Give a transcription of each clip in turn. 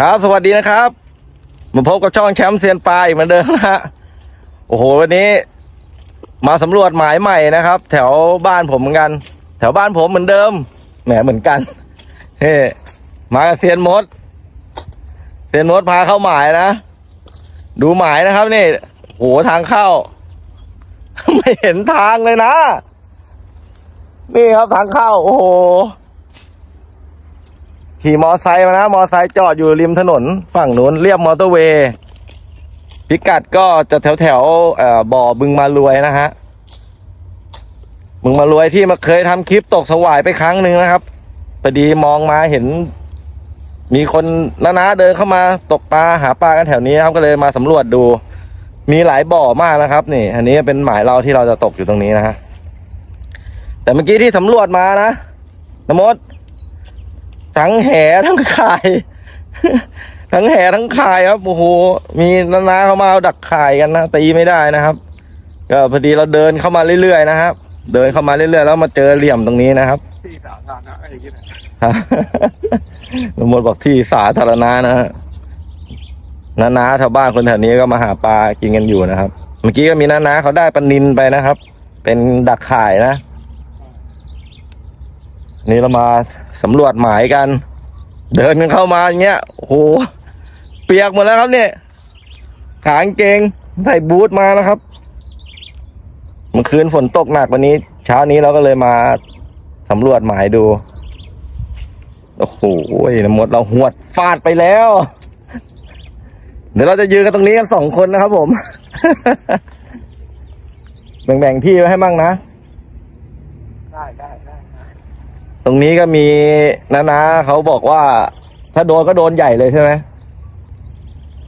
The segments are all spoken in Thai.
ครับ สวัสดีนะครับ มาพบกับช่องแชมป์เซียนปลาอีกเหมือนเดิมนะฮะโอ้โหวันนี้ มาสำรวจหมายใหม่นะครับ แถวบ้านผมเหมือนกัน แถวบ้านผมเหมือนเดิมแหมเหมือนกันเฮ้มาเซียนมดเซียนมดพาเข้าหมายนะดูหมายนะครับนี่โอ้โหทางเข้า ไม่เห็นทางเลยนะ นี่ครับทางเข้า โอ้โห ขี่มอไซค์มานะ มอไซค์จอดอยู่ริมถนน ฝั่งนู้นเรียบมอเตอร์เวย์พิกัดก็จะแถวแถวบ่อบึงมารวยนะฮะบึงมารวยที่มาเคยทำคลิปตกสวายไปครั้งหนึ่งนะครับพอดีมองมาเห็น มีคนน้าๆเดินเข้ามาตกปลาหาปลากันแถวนี้ครับก็เลยมาสำรวจดู มีหลายบ่อมากนะครับ นี่ อันนี้เป็นหมายเราที่เราจะตกอยู่ตรงนี้นะฮะแต่เมื่อกี้ที่สำรวจมานะนโมด ทั้งแหทั้งข่าย ทั้งแหทั้งข่ายครับโอ้โหมีนานาเขามาเอาดักข่ายกันนะตีไม่ได้นะครับ ก็พอดีเราเดินเข้ามาเรื่อยๆนะครับ เดินเข้ามาเรื่อยๆแล้วมาเจอเหลี่ยมตรงนี้นะครับที่สาธารณะอะไรอย่างเงี้ยนะนมดบอกที่สาธารณะนะฮะนานาชาวบ้านคนแถวนี้ก็มาหาปลากินกันอยู่นะครับ เมื่อกี้ก็มีนานาเขาได้ปลานินไปนะครับ เป็นดักข่ายนะ นี่เรามาสำรวจหมายกัน เดินกันเข้ามาอย่างเงี้ยโอ้โหเปียกหมดแล้วครับเนี่ยขางเกงใส่บูทมานะครับ เมื่อคืนฝนตกหนักวันนี้ เช้านี้เราก็เลยมาสำรวจหมายดู โอ้โหน้ำมดเราหวดฟาดไปแล้ว เดี๋ยวเราจะยืนกันตรงนี้กันสองคนนะครับผม แบ่งๆที่ไว้ให้มั่งนะ ได้ได้ได้ได้ ตรงนี้ก็มีนานาเขาบอกว่า ถ้าโดนก็โดนใหญ่เลยใช่ไหม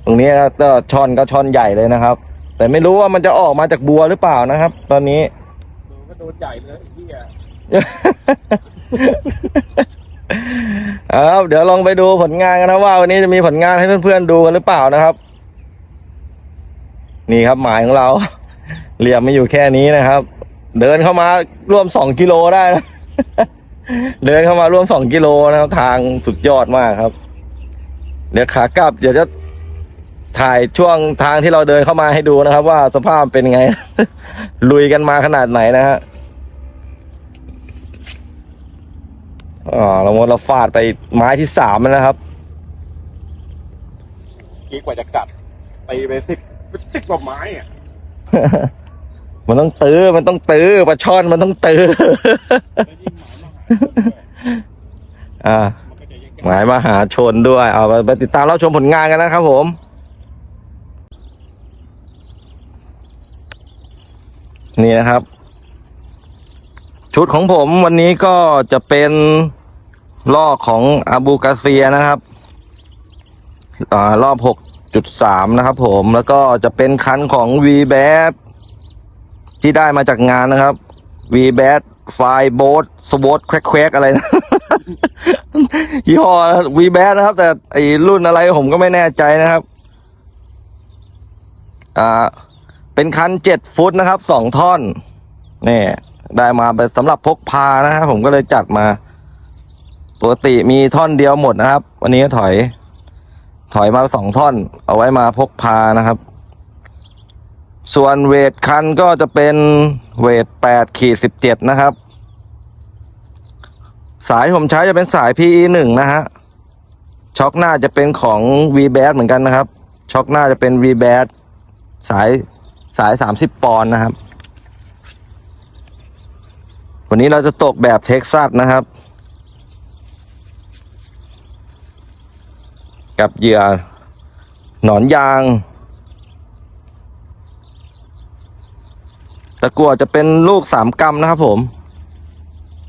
ตรงนี้ก็ช่อนก็ช่อนใหญ่เลยนะครับ แต่ไม่รู้ว่ามันจะออกมาจากบัวหรือเปล่านะครับ ตอนนี้โดนก็โดนใหญ่เลยไอ้ที่อะครับเดี๋ยวลองไปดูผลงานกันนะว่าวันนี้จะมีผลงานให้เพื่อนๆดูกันหรือเปล่านะครับ นี่ครับหมายของเรา เหลี่ยมไม่อยู่แค่นี้นะครับ เดินเข้ามาร่วมสองกิโลได้นะ เดินเข้ามาร่วมสองกิโลนะครับ ทางสุดยอดมากครับ เดี๋ยวขากลับเดี๋ยวจะถ่ายช่วงทางที่เราเดินเข้ามาให้ดูนะครับ ว่าสภาพเป็นไง ลุยกันมาขนาดไหนนะฮะอ๋อเราหมดเราฟาดไปไม้ที่สามแล้วนะครับกี้กว่าจะกัดตีไปสิบสิบกว่าไม้อะมันต้องตื้อมันต้องตื้อปลาช่อนมันต้องตื้อ หมายมาหาอ่าหมายมาหาชนด้วย เอาไปติดตามรับชมผลงานกันนะครับผมนี่นะครับ ชุดของผมวันนี้ก็จะเป็นลอกของอาบูกาเซียนะครับอรอบ 6.3 นะครับผมแล้วก็จะเป็นคันของ v b a t ที่ได้มาจากงานนะครับ v b a t ไฟโบสสวอตแควกอะไรนะยี่ห้อ v b a t นะครับ แต่ไอรุ่นอะไรผมก็ไม่แน่ใจนะครับ อ่า เป็นคันเจ็ดฟุตนะครับสองท่อนนี่ได้มาไปสำหรับพกพานะครับผมก็เลยจัดมา ปกติมีท่อนเดียวหมดนะครับ วันนี้ถอย ถอยมาสองท่อน เอาไว้มาพกพานะครับ ส่วนเวทคันก็จะเป็นเวทแปดขีดสิบเจ็ดนะครับ สายผมใช้จะเป็นสาย PE หนึ่งนะฮะ ช็อคหน้าจะเป็นของ v b a t เหมือนกันนะครับ ช็อคหน้าจะเป็น v b a t สายสายสามสิบปอนด์นะครับ วันนี้เราจะตกแบบเท็กซัสนะครับ กับเหยื่อหนอนยาง ตะกั่วจะเป็นลูกสามกรัมนะครับผม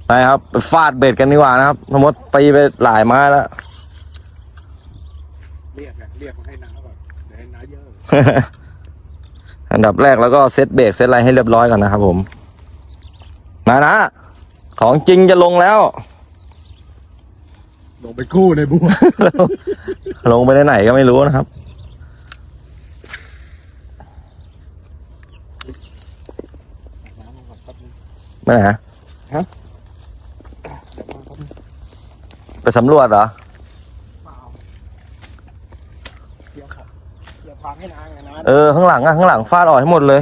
ไปครับไปฟาดเบ็ดกันดีกว่านะครับสมมติตีไปหลายไม้แล้วเรียกไงเรียกมาให้น้าก่อนเดี๋ยวให้น้าเยอะ อันดับแรกแล้วก็เซตเบรกเซตอะไรให้เรียบร้อยก่อนนะครับผม มานะ ของจริงจะลงแล้ว ลงไปกู้ในบัว ลงไปไหนๆก็ไม่รู้นะครับ น้ำลงก่อนแป๊บนึง ไม่ไหนฮะฮะ ไปสำรวจเหรอเปล่าเคลียร์ของเคลียร์ทางให้นางไงนะเออ ข้างหลังอะข้างหลังฟาดออกให้หมดเลย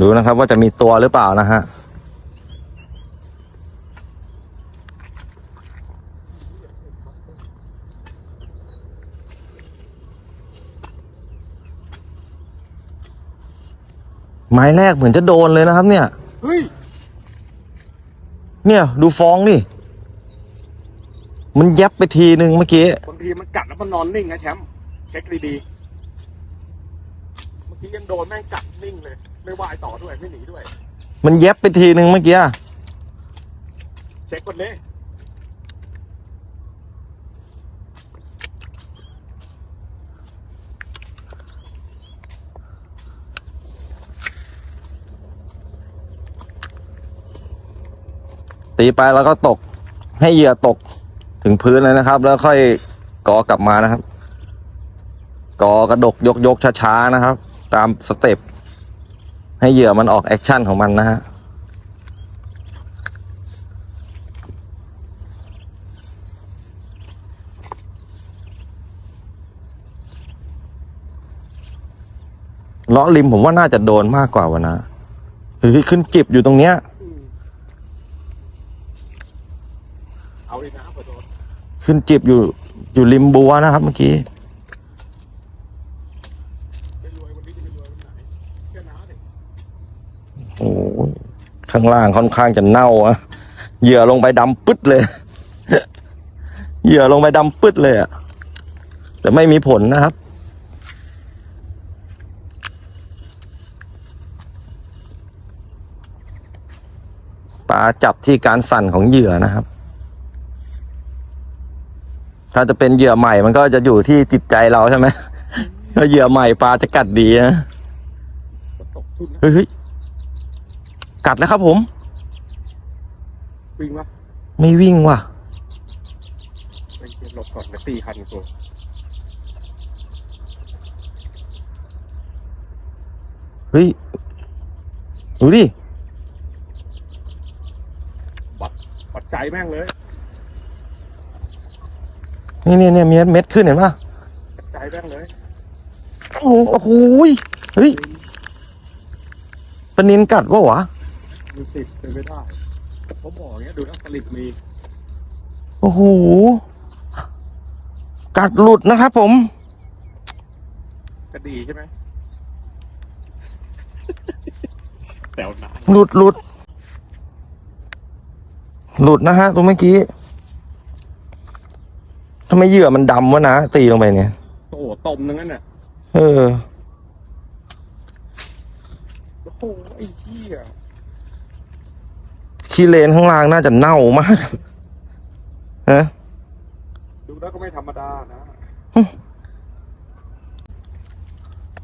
ดูนะครับว่าจะมีตัวหรือเปล่านะฮะ ไม้แรกเหมือนจะโดนเลยนะครับ เนี่ย เฮ้ย เนี่ย ดูฟองดิ มันยับไปทีนึงเมื่อกี้ บางทีมันกัดแล้วมันนอนนิ่งนะแชมป์เช็คดีๆเมื่อกี้ยังโดนแม่งกัดนิ่งเลย ไม่ว่ายต่อด้วยไม่หนีด้วย มันยับไปทีนึงเมื่อกี้ เช็คก่อนเลย ตีไปแล้วก็ตกให้เหยื่อตกถึงพื้นเลยนะครับ แล้วค่อยกอกลับมานะครับกอกระดกยกยกช้าๆนะครับ ตามสเต็ปให้เหยื่อมันออกแอคชั่นของมันนะฮะเลาะริมผมว่าน่าจะโดนมากกว่าวะนะเฮ้ยขึ้นจิบอยู่ตรงเนี้ย อืมเอาเลยนะขอโทษ ขึ้นจิบอยู่อยู่ริมบัวนะครับเมื่อกี้ไม่รวยวันนี้จะไม่รวยวันไหนแค่น้าเด็กโอ้ข้างล่างค่อนข้างจะเน่าอะเหยื่อลงไปดำปึ๊ดเลย เหยื่อลงไปดำปึ๊ดเลยอะแต่ไม่มีผลนะครับปลาจับที่การสั่นของเหยื่อนะครับ ถ้าจะเป็นเหยื่อใหม่มันก็จะอยู่ที่จิตใจเราใช่ไหมถ้าเหยื่อใหม่ปลาจะกัดดีนะก็ตกทุนนะเฮ้ยเฮ้ยกัดแล้วครับผมวิ่งวะไม่วิ่งว่ะไปเก็บหลบก่อนไปตีคันตัวเฮ้ยดูดิ บัดบัดใจแม่งเลย นี่เนี่ยเนี่ยมีเม็ดขึ้นเห็นปะบัดใจแม่งเลยโอ้โหโอ้โหยเฮ้ยปนินกัดวะวะมีสิบเป็นไปได้ผมบอกอย่างเงี้ยดูนะผลิตมีโอ้โหกัดหลุดนะครับผมจะดีใช่ไหมแตวหนาหลุดหลุดหลุดนะฮะตรงเมื่อกี้ทำไมเหยื่อมันดำวะนะ ตีลงไปเนี่ย โอ้โหต้มนึงนั่นน่ะเออ โอ้โหไอ้เหี้ยขี้เลนข้างล่างน่าจะเน่ามากฮะดูแล้วก็ไม่ธรรมดานะ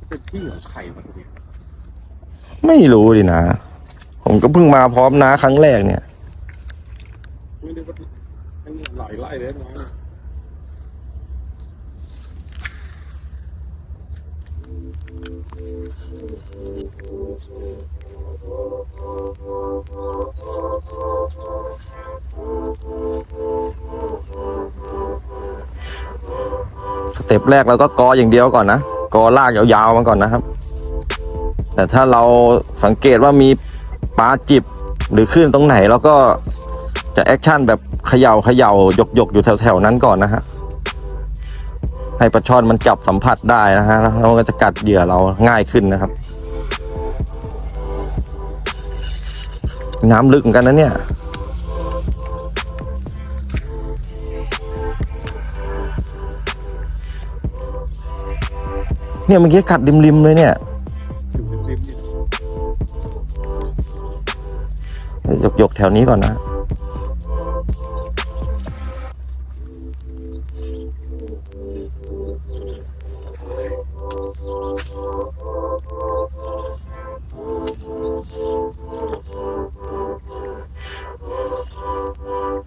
เป็นที่ของใครมาตัวเนี้ยไม่รู้ดินะ ผมก็เพิ่งมาพร้อมน้าครั้งแรกเนี่ย ไม่ได้ว่าอันนี้หลายไล่เลยนะ สเต็ปแรกเราก็กออย่างเดียวก่อนนะ กอลากยาวๆมาก่อนนะครับ แต่ถ้าเราสังเกตว่ามีปลาจิบหรือขึ้นตรงไหนเราก็จะแอคชั่นแบบเขย่าเขย่าหยกหยกอยู่แถวๆนั้นก่อนนะฮะให้ปลาช่อนมันจับสัมผัสได้นะฮะแล้วมันก็จะกัดเหยื่อเราง่ายขึ้นนะครับ น้ำลึกเหมือนกันนะเนี่ย เนี่ยเมื่อกี้กัดริมๆเลยเนี่ยอยู่ริมๆนี่หยกหยกๆแถวนี้ก่อนนะ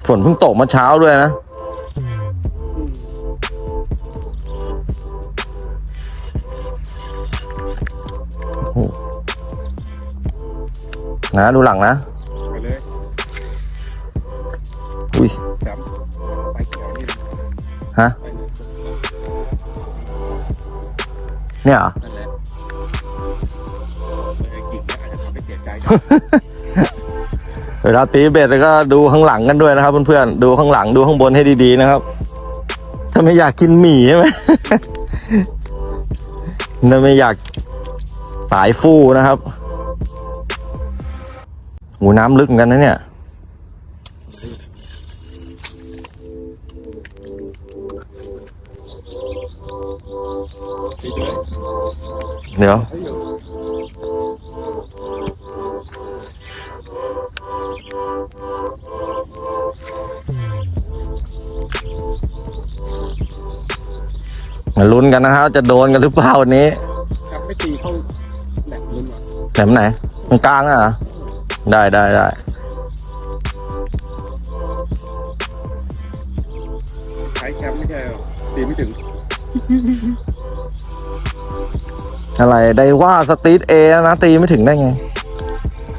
ฝนเพิ่งตกเมาเช้าด้วยนะโอ้โหนะ ดูหลังนะ ไปเลยอุ้ยแชมป์ไปเขียวนี่ฮะ ไปเลยเนี่ยเหรอนั่นแหละเลยกิ่งเนี่ยอาจจะทำให้เสียใจ เวลาตีเบ็ดก็ดูข้างหลังกันด้วยนะครับเพื่อนๆดูข้างหลังดูข้างบนให้ดีๆนะครับ ถ้าไม่อยากกินหมี่ใช่ไหมถ้าไม่อยากสายฟูนะครับหูน้ำลึกเหมือนกันนะเนี่ยเดี๋ยว มาลุ้นกันนะครับ จะโดนกันหรือเปล่าวันนี้แชมป์ไม่ตีเข้าแหลมลุ้นว่ะแหลมไหนตรงกลางอะได้ได้ได้ใช้แชมป์ไม่ใช่เหรอตีไม่ถึง อะไรได้ว่าสตรีทเอนะตีไม่ถึงได้ไง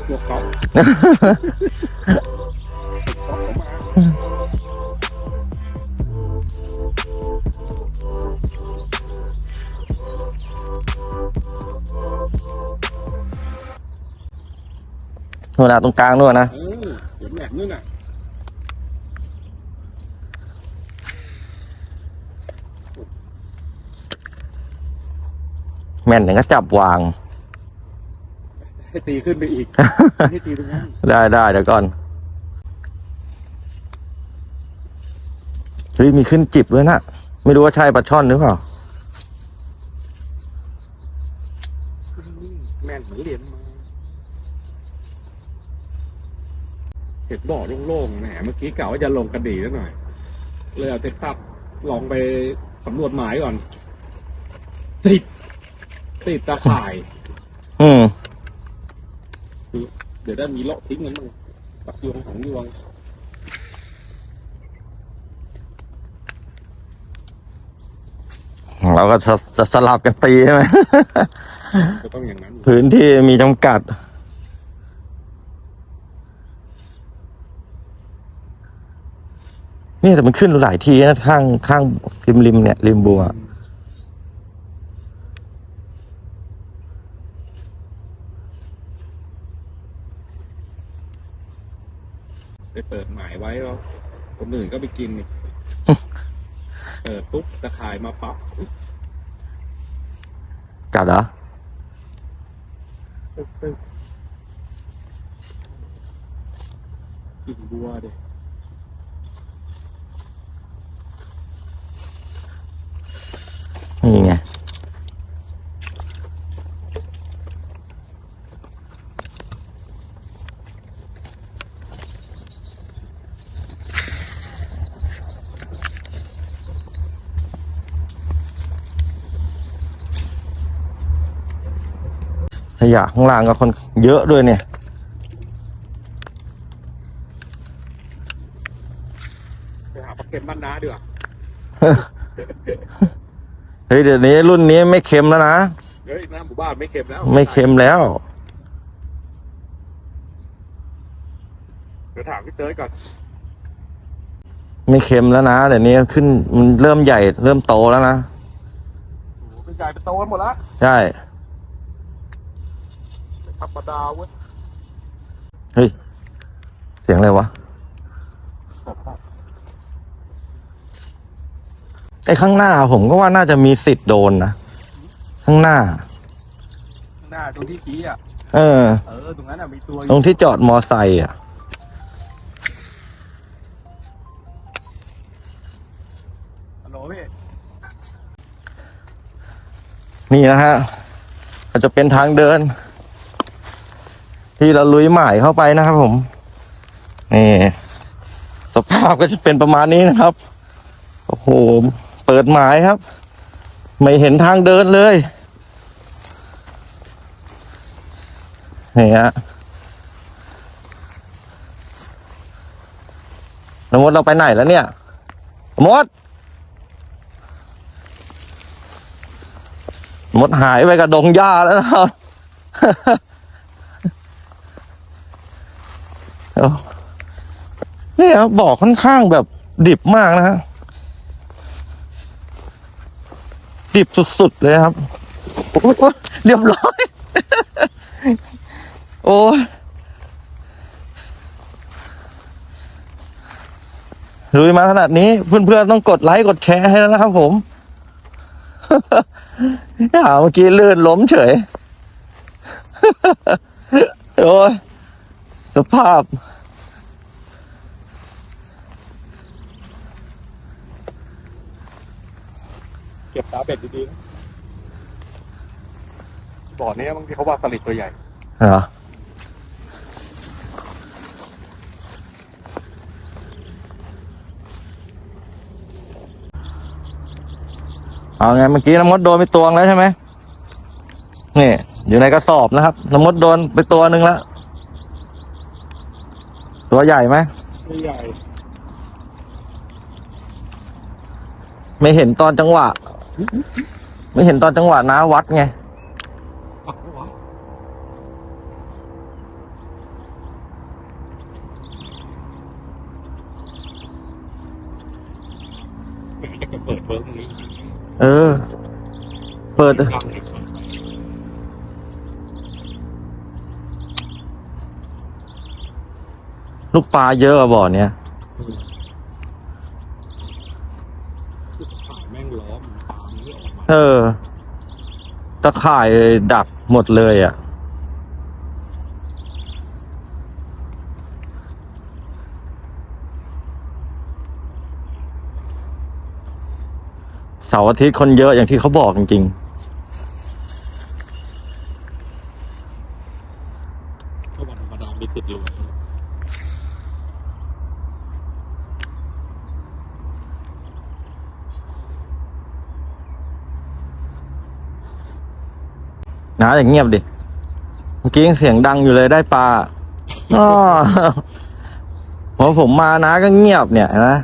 พวกเขาเขา เวลาตรงกลางด้วยนะเออเดี๋ยวแหลมนู่นน่ะแม่นอย่างก็จับวางให้ตีขึ้นไปอีกให้ตีตรงนั้น ได้ได้เดี๋ยวก่อนเฮ้ยมีขึ้นจิบด้วยนะไม่รู้ว่าใช่ปลาช่อนหรือเปล่าแม่นเหมือนเหรียญมา ห็นบ่อโล่งๆแหมเมื่อกี้กะว่าจะลงกระดี่ซะหน่อย เลยเอาเท็กซัสลองไปสำรวจหมายก่อน ติด ติดตาข่าย อืมเดี๋ยวได้มีเลาะทิ้งกันบ้างตักยวงของยวงเราก็จะจะสลับกันตีใช่ไหมก็ต้องอย่างนั้น พื้นที่มีจำกัด นี่แต่มันขึ้นหลายทีนะข้างข้างริมริมเนี่ยริมบัว ไปเปิดหมายไว้แล้วคนอื่นก็ไปกินนี่ เปิดปุ๊บตะข่ายมาปั๊บอุ๊ยกัดเหรอปึ๊บปึ๊บกินบัวเด็นี่ไง ข ยะข้างล่างก็คนเยอะด้วยเนี่ย ไปหาปลาเค็มบ้านน้าดีกว่าเฮ้ยเดี๋ยวนี้รุ่นนี้ไม่เค็มแล้วนะ เฮ้ยน้ำหมู่บ้านไม่เค็มแล้วไม่เค็มแล้วเดี๋ยวถามพี่เต้ยก่อนไม่เค็มแล้วนะเดี๋ยวนี้ขึ้นมันเริ่มใหญ่เริ่มโตแล้วนะโอ้โหเป็นใหญ่เป็นโตกันหมดแล้วใช่ไม่ธ รรมดาเว้ยเฮ้ย เสียงอะไรวะ ไอ้ข้างหน้าผมก็ว่าน่าจะมีสิทธิ์โดนนะ ข้างหน้า ข้างหน้าตรงที่ชี้อะ เออ เออ ตรงนั้นอะมีตัวอตรยู่งที่จอดมอไซค์อะ ฮัลโหลพี่นี่นะฮะก็จะเป็นทางเดิน ที่เราลุยหมายเข้าไปนะครับผม นี่ สภาพก็จะเป็นประมาณนี้นะครับ โอ้โห เปิดหมายครับ ไม่เห็นทางเดินเลย นี่ฮะสมมติเราไปไหนแล้วเนี่ยมมติมดหายไปกับดงหญ้าแล้วนะครับ เอ้าเนี่ยครับบ่อค่อนข้างแบบดิบมากนะฮะดิบสุดๆเลยครับ โอ้เรียบร้อย โอ้ยลุยมาขนาดนี้ เพื่อนๆต้องกดไลค์กดแชร์ให้แล้วนะครับผมเมื่อกี้ลื่นล้มเฉย โอ้ย สภาพ เก็บตาเบ็ดดีๆนะบ่อนี้บางทีเขาว่าสลิดตัวใหญ่ เหรอ เอาไงเมื่อกี้น้ำมดโดนไปตัวนึงแล้วใช่ไหมนี่ อยู่ในกระสอบนะครับน้ำมดโดนไปตัวหนึ่งแล้ว ตัวใหญ่ไหมตัวใหญ่ ไม่เห็นตอนจังหวะ ไม่เห็นตอนจังหวะนะวัดไงปักไม่วะแหมจะเปิดเบิ้งตรงนี้ เออ เปิด ลยลูกปลาเยอะอะบ่อเนี้ยขาแม่งล้อมปามเลือดออกมาเออ ตะข่ายดักหมดเลยอะ่ะ เสาร์อาทิตย์คนเยอะอย่างที่เขาบอกจริงถ้าวันธรรมดามีติดอยู่ ๆ นะอย่างเงียบดิ เมื่อกี้ยังเสียงดังอยู่เลยได้ปลาอ้อพอผมมานะก็เงียบเนี่ยนะ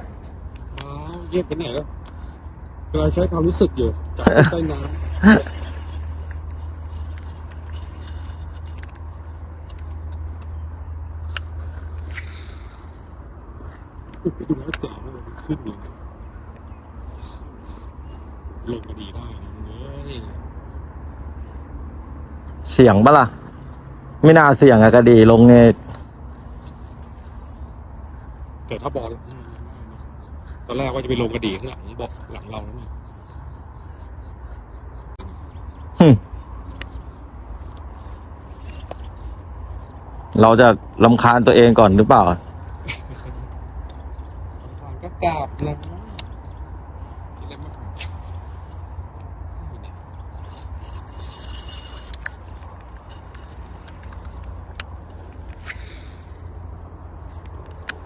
อ้าวเย็บไปไหนแล้วกำลังใช้ความรู้สึกอยู่จับใต้น้ำดูแล้วเจ๋งเลยขึ้นเลยลงมาดีได้นะเว้ย สียงปะล่ะ ไม่น่าเสียงอะกระดีลงเนี่ยแต่ถ้าบอลตอนแรกว่าจะไปลงกระดี่ข้างหลังบอกหลังเราแล้วนี่เราจะลำคาญตัวเองก่อนหรือเปล่าทางก็กราบนะที่เล่นมา เ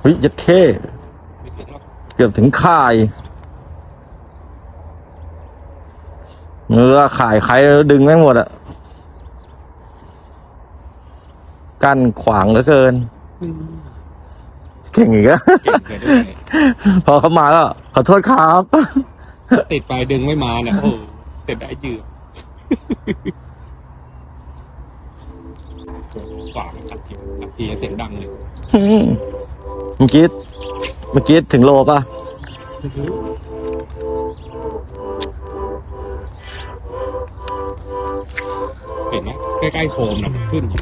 ฮ้ยยัดเข้ไม่ถึงหรอกเกือบถึงข่ายเนื้อข่ายใครดึงไม่งหมดอะกั้นขวางเหลือเกิน เก่งอีกอะเก่งเกินด้วยพอเขามาก็ขอโทษครับ ติดไปดึงไม่มาเนี่ยโอ้ติดได้ยืดฝากขัดทีขัดทีเสียงดังเลย เมื่อกี้เมื่อกี้ถึงโลป่ะเห็นไหมใกล้ๆโคมนะมันขึ้นอยู่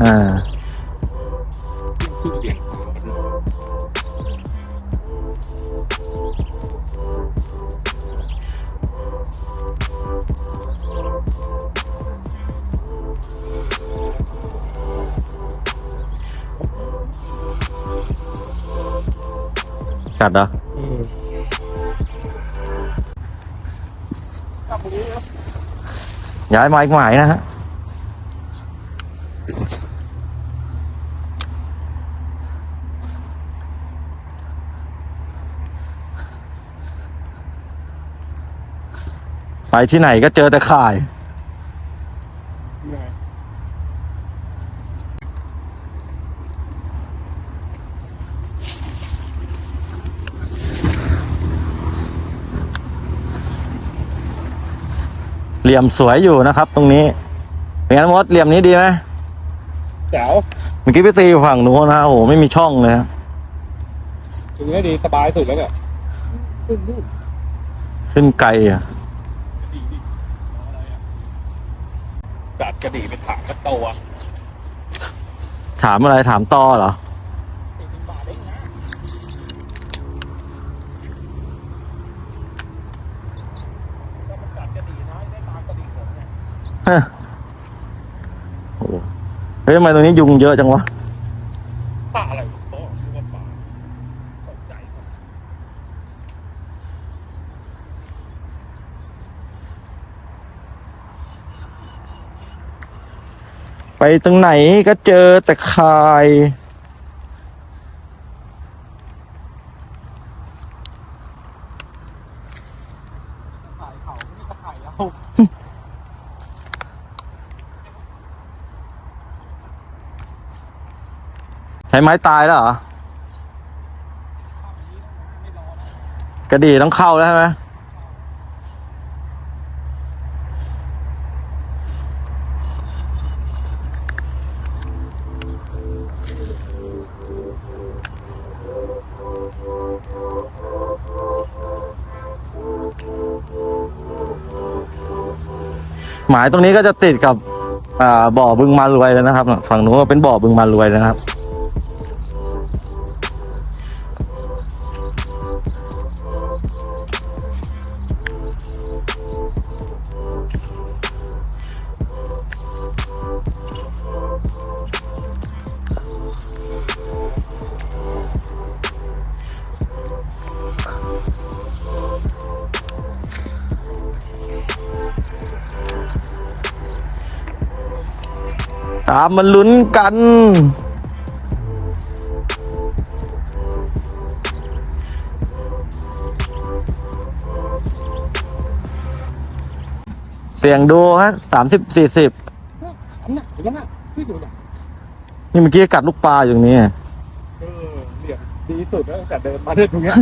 อ่า จัดเหรออืมย้ายมาอีกหมายนะฮะไปที่ไหนก็เจอแต่ข่าย เหลี่ยมสวยอยู่นะครับ ตรงนี้เป็นไงมดเหลี่ยมนี้ดีไหมแจ๋วเมื่อกี้ไปตีอยู่ฝั่งนู้นนะโอ้โหไม่มีช่องเลยฮะถึงได้ดีสบายสุดแล้วเนี่ยขึ้นรูปขึ้นไกลอะดีดิอะไรอะกัดกระดี่ไปถางกระโตอะถามอะไรถามต่อเหรอ สี่สิบบาทเองนะก็มันกัดกระดี่น้อยได้ตามกระดี่ผมเนี่ย ฮะ โอ้เฮ้ยทำไมตรงนี้ยุงเยอะจังวะป่าอะไรโตนึกว่าป่าตกใจครับไปตรงไหนก็เจอแต่คาย ถ่ายเขาไม่ได้ถ่ายเรา ใช้ ไม้ตายแล้วเหรอ กระดีต้องเข้าแล้วใช่ไหมหมายตรงนี้ก็จะติดกับบ่อบึงมารวยเลยนะครับ ฝั่งนู้นเป็นบ่อบึงมารวยนะครับ ตามมาลุ้นกัน เสียงดูฮะสามสิบสี่สิบนี่เนี่ยนี่เมื่อกี้กัดลูกปลาอยู่ตรงนี้ เออเหลี่ยดีสุดแล้วแต่เดินมาได้ตรงเนี้ย